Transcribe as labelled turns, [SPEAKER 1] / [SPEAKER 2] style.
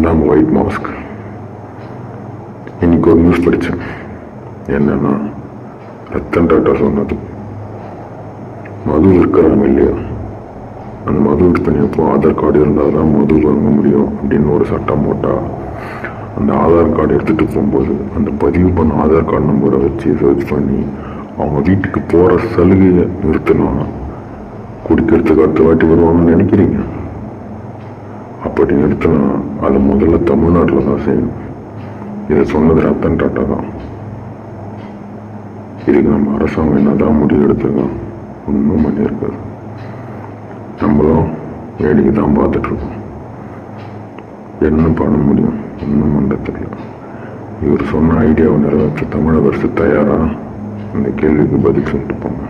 [SPEAKER 1] Annamalai white mask இன்னைக்கு ஒரு news படித்தேன் என்னன்னா ரத்தன் டாட்டா சொன்னது. மது இருக்கிறாங்க இல்லையா? அந்த மது விற்பனையப்போ ஆதார் கார்டு இருந்தால் தான் மது வாங்க முடியும் அப்படின்னு ஒரு சட்டம் போட்டால் அந்த ஆதார் கார்டு எடுத்துகிட்டு போகும்போது அந்த பதிவு பண்ண ஆதார் கார்டு நம்பரை வச்சு சர்ச் பண்ணி அவங்க வீட்டுக்கு போகிற சலுகையை நிறுத்தினா குடிக்கிறதுக்கு அடுத்த வாட்டி வருவாங்கன்னு நினைக்கிறீங்க? அப்படி நிறுத்தினா அது முதல்ல தமிழ்நாட்டில் தான் செய்யணும் இதை சொன்னது ரத்தன் டாட்டா தான். இதுக்கு நம்ம அரசாங்கம் என்னதான் முடிவு எடுத்திருக்கோம் ஒன்றும் பண்ணியிருக்காது. நம்மளும் வேடிக்கை தான் பார்த்துட்ருக்கோம். என்ன பண்ண முடியும்? ஒன்றும் பண்ண தெரியல. இவர் சொன்ன ஐடியாவை நிறைவேற்ற தமிழக அரசு தயாரா? அந்த கேள்விக்கு பதில் சொல்லிட்டு போங்க.